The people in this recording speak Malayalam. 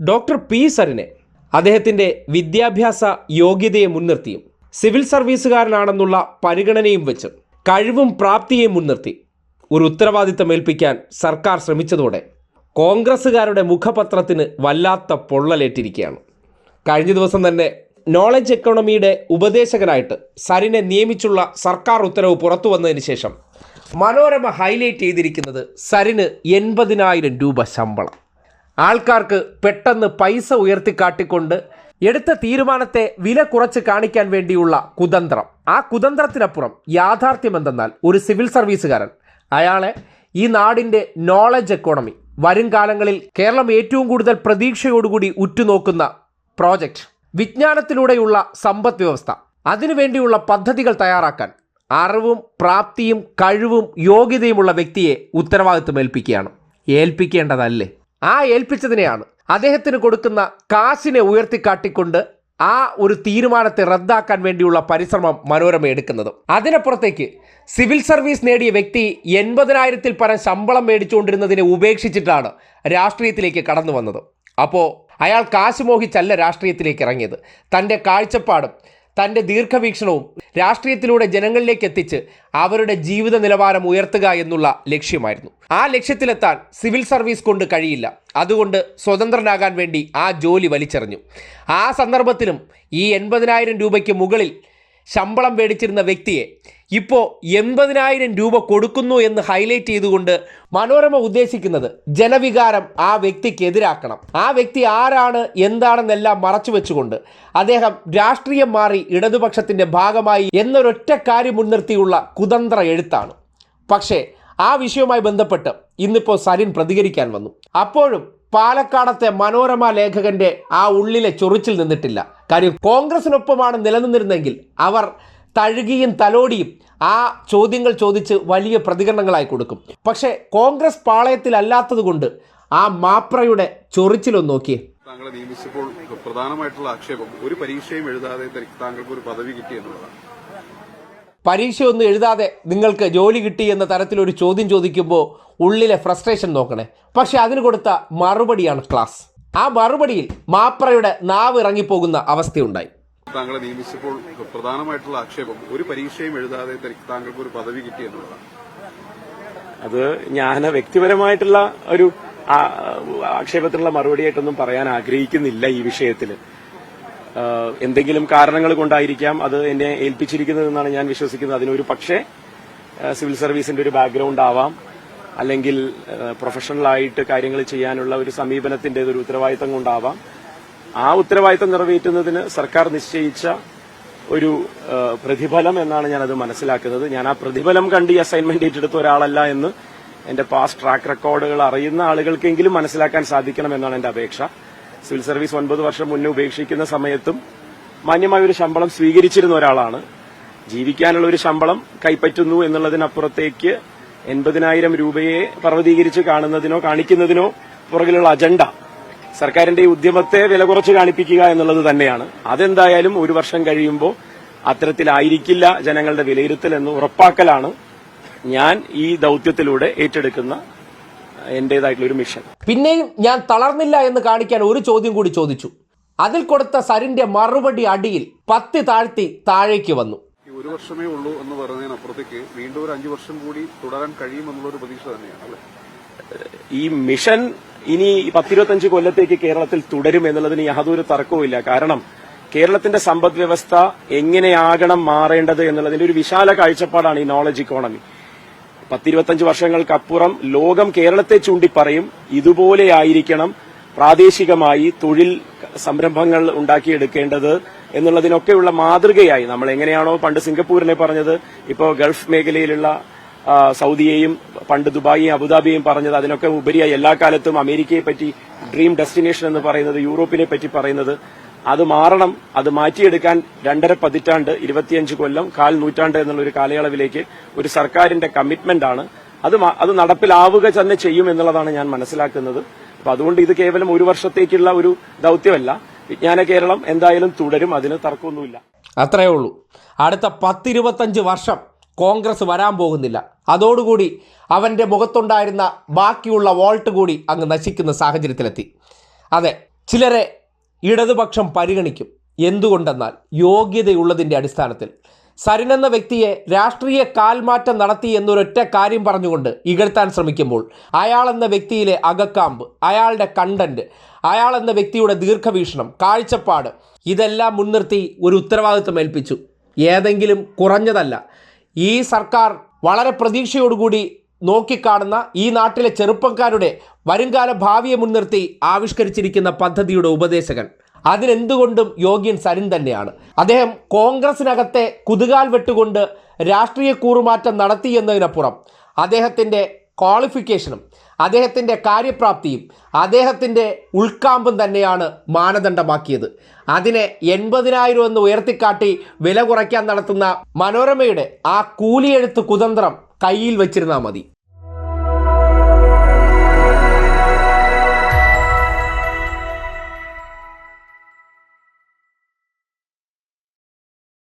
ഡോക്ടർ പി സരിനെ അദ്ദേഹത്തിന്റെ വിദ്യാഭ്യാസ യോഗ്യതയെ മുൻനിർത്തിയും സിവിൽ സർവീസുകാരനാണെന്നുള്ള പരിഗണനയും വെച്ച് കഴിവും പ്രാപ്തിയെയും മുൻനിർത്തി ഒരു ഉത്തരവാദിത്തം ഏൽപ്പിക്കാൻ സർക്കാർ ശ്രമിച്ചതോടെ കോൺഗ്രസ്സുകാരുടെ മുഖപത്രത്തിന് വല്ലാത്ത പൊള്ളലേറ്റിരിക്കുകയാണ്. കഴിഞ്ഞ ദിവസം തന്നെ നോളജ് എക്കോണമിയുടെ ഉപദേശകനായിട്ട് സരിനെ നിയമിച്ചുള്ള സർക്കാർ ഉത്തരവ് പുറത്തു വന്നതിന് ശേഷം മനോരമ ഹൈലൈറ്റ് ചെയ്തിരിക്കുന്നത് സരിന് എൺപതിനായിരം രൂപ ശമ്പളം. ആൾക്കാർക്ക് പെട്ടെന്ന് പൈസ ഉയർത്തിക്കാട്ടിക്കൊണ്ട് എടുത്ത തീരുമാനത്തെ വില കുറച്ച് കാണിക്കാൻ വേണ്ടിയുള്ള കുതന്ത്രം. ആ കുതന്ത്രത്തിനപ്പുറം യാഥാർത്ഥ്യം എന്തെന്നാൽ ഒരു സിവിൽ സർവീസുകാരൻ. അയാളെ ഈ നാടിന്റെ നോളജ് എക്കോണമി വരും കാലങ്ങളിൽ കേരളം ഏറ്റവും കൂടുതൽ പ്രതീക്ഷയോടുകൂടി ഉറ്റുനോക്കുന്ന പ്രോജക്റ്റ് വിജ്ഞാനത്തിലൂടെയുള്ള സമ്പദ് വ്യവസ്ഥ. അതിനുവേണ്ടിയുള്ള പദ്ധതികൾ തയ്യാറാക്കാൻ അറിവും പ്രാപ്തിയും കഴിവും യോഗ്യതയുമുള്ള വ്യക്തിയെ ഉത്തരവാദിത്വം ഏൽപ്പിക്കുകയാണ് ഏൽപ്പിക്കേണ്ടതല്ലേ? ആ ഏൽപ്പിച്ചതിനെയാണ്. അദ്ദേഹത്തിന് കൊടുക്കുന്ന കാശിനെ ഉയർത്തിക്കാട്ടിക്കൊണ്ട് ആ ഒരു തീരുമാനത്തെ റദ്ദാക്കാൻ വേണ്ടിയുള്ള പരിശ്രമം മനോരമ എടുക്കുന്നത്. അതിനപ്പുറത്തേക്ക് സിവിൽ സർവീസ് നേടിയ വ്യക്തി എൺപതിനായിരത്തിൽ പരം ശമ്പളം മേടിച്ചുകൊണ്ടിരുന്നതിനെ ഉപേക്ഷിച്ചിട്ടാണ് രാഷ്ട്രീയത്തിലേക്ക് കടന്നു വന്നത് അപ്പോൾ അയാൾ കാശ് മോഹിച്ചല്ല രാഷ്ട്രീയത്തിലേക്ക് ഇറങ്ങിയത്. തന്റെ കാഴ്ചപ്പാടും തന്റെ ദീർഘവീക്ഷണവും രാഷ്ട്രീയത്തിലൂടെ ജനങ്ങളിലേക്ക് എത്തിച്ച് അവരുടെ ജീവിത നിലവാരം ഉയർത്തുക എന്നുള്ള ലക്ഷ്യമായിരുന്നു. ആ ലക്ഷ്യത്തിലെത്താൻ സിവിൽ സർവീസ് കൊണ്ട് കഴിയില്ല. അതുകൊണ്ട് സ്വതന്ത്രനാകാൻ വേണ്ടി ആ ജോലി വലിച്ചെറിഞ്ഞു. ആ സന്ദർഭത്തിലും ഈ എൺപതിനായിരം രൂപയ്ക്ക് മുകളിൽ ശമ്പളം മേടിച്ചിരുന്ന വ്യക്തിയെ ഇപ്പോൾ എൺപതിനായിരം രൂപ കൊടുക്കുന്നു എന്ന് ഹൈലൈറ്റ് ചെയ്തുകൊണ്ട് മനോരമ ഉദ്ദേശിക്കുന്നത് ജനവികാരം ആ വ്യക്തിക്ക് എതിരാക്കണം. ആ വ്യക്തി ആരാണ് എന്താണെന്നെല്ലാം മറച്ചു വെച്ചുകൊണ്ട് അദ്ദേഹം രാഷ്ട്രീയം മാറി ഇടതുപക്ഷത്തിന്റെ ഭാഗമായി എന്നൊരൊറ്റ കാര്യം മുൻനിർത്തിയുള്ള കുതന്ത്ര എഴുത്താണ്. പക്ഷേ ആ വിഷയവുമായി ബന്ധപ്പെട്ട് ഇന്നിപ്പോൾ സരിൻ പ്രതികരിക്കാൻ വന്നു. അപ്പോഴും പാലക്കാടത്തെ മനോരമ ലേഖകന്റെ ആ ഉള്ളിലെ ചൊറിച്ചിൽ നിന്നിട്ടില്ല. കാര്യം കോൺഗ്രസിനൊപ്പമാണ് നിലനിന്നിരുന്നെങ്കിൽ അവർ തഴുകിയും തലോടിയും ആ ചോദ്യങ്ങൾ ചോദിച്ച് വലിയ പ്രതികരണങ്ങളായി കൊടുക്കും. പക്ഷേ കോൺഗ്രസ് പാളയത്തിലല്ലാത്തതുകൊണ്ട് ആ മാപ്രയുടെ ചൊറിച്ചിലൊന്ന് നോക്കിയേ. താങ്കളെ നിയമിച്ചപ്പോൾ പ്രധാനമായിട്ടുള്ള ആക്ഷേപം ഒരു പരീക്ഷയും എഴുതാതെ താങ്കൾക്ക് ഒരു പദവി കിട്ടി എന്നുള്ളതാണ്. പരീക്ഷയൊന്നും എഴുതാതെ നിങ്ങൾക്ക് ജോലി കിട്ടി എന്ന തരത്തിലൊരു ചോദ്യം ചോദിക്കുമ്പോൾ ഉള്ളിലെ ഫ്രസ്ട്രേഷൻ നോക്കണേ. പക്ഷെ അതിന് കൊടുത്ത മറുപടിയാണ് ക്ലാസ്. ആ മറുപടിയിൽ മാപ്രയുടെ നാവ് ഇറങ്ങിപ്പോകുന്ന അവസ്ഥയുണ്ടായി. താങ്കളെ നിയമിച്ചപ്പോൾ പ്രധാനമായിട്ടുള്ള ആക്ഷേപം ഒരു പരീക്ഷയും എഴുതാതെ താങ്കൾക്ക് ഒരു പദവി കിട്ടി എന്നുള്ളതാണ്. അത് ഞാൻ വ്യക്തിപരമായിട്ടുള്ള ഒരു ആക്ഷേപത്തിനുള്ള മറുപടിയായിട്ടൊന്നും പറയാൻ ആഗ്രഹിക്കുന്നില്ല ഈ വിഷയത്തിൽ എന്തെങ്കിലും കാരണങ്ങൾ കൊണ്ടായിരിക്കാം അത് എന്നെ ഏൽപ്പിച്ചിരിക്കുന്നതെന്നാണ് ഞാൻ വിശ്വസിക്കുന്നത്. അതിനൊരു പക്ഷേ സിവിൽ സർവീസിന്റെ ഒരു ബാക്ക്ഗ്രൗണ്ട് ആവാം. അല്ലെങ്കിൽ പ്രൊഫഷണലായിട്ട് കാര്യങ്ങൾ ചെയ്യാനുള്ള ഒരു സമീപനത്തിന്റെ ഒരു ഉത്തരവാദിത്തം കൊണ്ടാവാം. ആ ഉത്തരവാദിത്തം നിറവേറ്റുന്നതിന് സർക്കാർ നിശ്ചയിച്ച ഒരു പ്രതിഫലം എന്നാണ് ഞാനത് മനസ്സിലാക്കുന്നത്. ഞാൻ ആ പ്രതിഫലം കണ്ട് ഈ അസൈൻമെന്റ് ഏറ്റെടുത്ത ഒരാളല്ല എന്ന് എന്റെ പാസ്റ്റ് ട്രാക്ക് റെക്കോർഡുകൾ അറിയുന്ന ആളുകൾക്കെങ്കിലും മനസ്സിലാക്കാൻ സാധിക്കണം എന്നാണ് എന്റെ അപേക്ഷ. സിവിൽ സർവീസ് ഒൻപത് വർഷം മുന്നേ ഉപേക്ഷിക്കുന്ന സമയത്തും മാന്യമായ ഒരു ശമ്പളം സ്വീകരിച്ചിരുന്ന ഒരാളാണ്. ജീവിക്കാനുള്ള ഒരു ശമ്പളം കൈപ്പറ്റുന്നു എന്നുള്ളതിനപ്പുറത്തേക്ക് എൺപതിനായിരം രൂപയെ പർവതീകരിച്ച് കാണുന്നതിനോ കാണിക്കുന്നതിനോ പുറകിലുള്ള അജണ്ട സർക്കാരിന്റെ ഈ ഉദ്യമത്തെ വില കുറച്ച് കാണിപ്പിക്കുക എന്നുള്ളത് തന്നെയാണ്. അതെന്തായാലും ഒരു വർഷം കഴിയുമ്പോൾ അത്തരത്തിലായിരിക്കില്ല ജനങ്ങളുടെ വിലയിരുത്തൽ എന്ന് ഉറപ്പാക്കലാണ് ഞാൻ ഈ ദൗത്യത്തിലൂടെ ഏറ്റെടുക്കുന്ന എന്റേതായിട്ടുള്ള ഒരു മിഷൻ. പിന്നെയും ഞാൻ തളർന്നില്ല എന്ന് കാണിക്കാൻ ഒരു ചോദ്യം കൂടി ചോദിച്ചു. അതിൽ കൊടുത്ത സരിന്റെ മറുപടി അടിയിൽ പത്തി താഴ്ത്തി താഴേക്ക് വന്നു. ഒരു വർഷമേ ഉള്ളൂ എന്ന് പറയുന്നതിനപ്പുറത്തേക്ക് വീണ്ടും ഒരു അഞ്ചു വർഷം കൂടി തുടരാൻ കഴിയുമെന്നുള്ള ഒരു പ്രതീക്ഷ തന്നെയാണ് ഈ മിഷൻ ഇനി പത്തിരുപത്തഞ്ച് കൊല്ലത്തേക്ക് കേരളത്തിൽ തുടരും എന്നുള്ളതിന് യാതൊരു തർക്കവുമില്ല കാരണം കേരളത്തിന്റെ സമ്പദ് വ്യവസ്ഥ എങ്ങനെയാകണം മാറേണ്ടത് എന്നുള്ളതിന്റെ ഒരു വിശാല കാഴ്ചപ്പാടാണ് ഈ നോളജ് ഇക്കോണമി പത്തിരുപത്തഞ്ച് വർഷങ്ങൾക്കപ്പുറം ലോകം കേരളത്തെ ചൂണ്ടിപ്പറയും ഇതുപോലെയായിരിക്കണം പ്രാദേശികമായി തൊഴിൽ സംരംഭങ്ങൾ ഉണ്ടാക്കിയെടുക്കേണ്ടത് എന്നുള്ളതിനൊക്കെയുള്ള മാതൃകയായി നമ്മൾ എങ്ങനെയാണോ പണ്ട് സിംഗപ്പൂരിനെ പറഞ്ഞത് ഇപ്പോൾ ഗൾഫ് മേഖലയിലുള്ള സൗദിയെയും പണ്ട് ദുബായിയും അബുദാബിയെയും പറഞ്ഞത് അതിനൊക്കെ ഉപരിയായി എല്ലാ കാലത്തും അമേരിക്കയെ പറ്റി ഡ്രീം ഡെസ്റ്റിനേഷൻ എന്ന് പറയുന്നത് യൂറോപ്പിനെ പറ്റി പറയുന്നത്. അത് മാറണം അത് മാറ്റിയെടുക്കാൻ രണ്ടര പതിറ്റാണ്ട് ഇരുപത്തിയഞ്ച് കൊല്ലം കാൽ നൂറ്റാണ്ട് എന്നുള്ള ഒരു കാലയളവിലേക്ക് ഒരു സർക്കാരിന്റെ കമ്മിറ്റ്മെന്റ് ആണ് അത് അത് നടപ്പിലാവുക തന്നെ ചെയ്യും എന്നുള്ളതാണ് ഞാൻ മനസ്സിലാക്കുന്നത്. അപ്പൊ അതുകൊണ്ട് ഇത് കേവലം ഒരു വർഷത്തേക്കുള്ള ഒരു ദൌത്യമല്ല. വിജ്ഞാന കേരളം എന്തായാലും തുടരും അതിന് തർക്കമൊന്നുമില്ല. അത്രയേ ഉള്ളൂ. അടുത്ത പത്തിരുപത്തഞ്ച് വർഷം കോൺഗ്രസ് വരാൻ പോകുന്നില്ല. അതോടുകൂടി അവന്റെ മുഖത്തുണ്ടായിരുന്ന ബാക്കിയുള്ള വോൾട്ട് കൂടി അങ്ങ് നശിക്കുന്ന സാഹചര്യത്തിലെത്തി. അതെ ചിലരെ ഇടതുപക്ഷം പരിഗണിക്കും. എന്തുകൊണ്ടെന്നാൽ യോഗ്യതയുള്ളതിന്റെ അടിസ്ഥാനത്തിൽ സരിൻ എന്ന വ്യക്തിയെ രാഷ്ട്രീയ കാൽമാറ്റം നടത്തി എന്നൊരൊറ്റ കാര്യം പറഞ്ഞുകൊണ്ട് ഇകഴ്ത്താൻ ശ്രമിക്കുമ്പോൾ അയാൾ എന്ന വ്യക്തിയിലെ അകക്കാമ്പ് അയാളുടെ കണ്ടന്റ് അയാൾ എന്ന വ്യക്തിയുടെ ദീർഘവീക്ഷണം കാഴ്ചപ്പാട് ഇതെല്ലാം മുൻനിർത്തി ഒരു ഉത്തരവാദിത്വം ഏൽപ്പിച്ചു. ഏതെങ്കിലും കുറഞ്ഞതല്ല. ഈ സർക്കാർ വളരെ പ്രതീക്ഷയോടുകൂടി നോക്കിക്കാണുന്ന ഈ നാട്ടിലെ ചെറുപ്പക്കാരുടെ വരുംകാല ഭാവിയെ മുൻനിർത്തി ആവിഷ്കരിച്ചിരിക്കുന്ന പദ്ധതിയുടെ ഉപദേശകൻ അതിനെന്തുകൊണ്ടും യോഗ്യൻ സരിൻ തന്നെയാണ്. അദ്ദേഹം കോൺഗ്രസിനകത്തെ കുതുകാൽ വെട്ടുകൊണ്ട് രാഷ്ട്രീയ കൂറുമാറ്റം നടത്തി എന്നതിനപ്പുറം അദ്ദേഹത്തിന്റെ ക്വാളിഫിക്കേഷനും അദ്ദേഹത്തിന്റെ കാര്യപ്രാപ്തിയും അദ്ദേഹത്തിന്റെ ഉൾക്കാമ്പും തന്നെയാണ് മാനദണ്ഡമാക്കിയത്. അതിനെ എൺപതിനായിരം എന്ന് ഉയർത്തിക്കാട്ടി വില കുറയ്ക്കാൻ നടത്തുന്ന മനോരമയുടെ ആ കൂലിയെഴുത്ത് കുതന്ത്രം കയ്യിൽ വെച്ചിരുന്നാൽ മതി.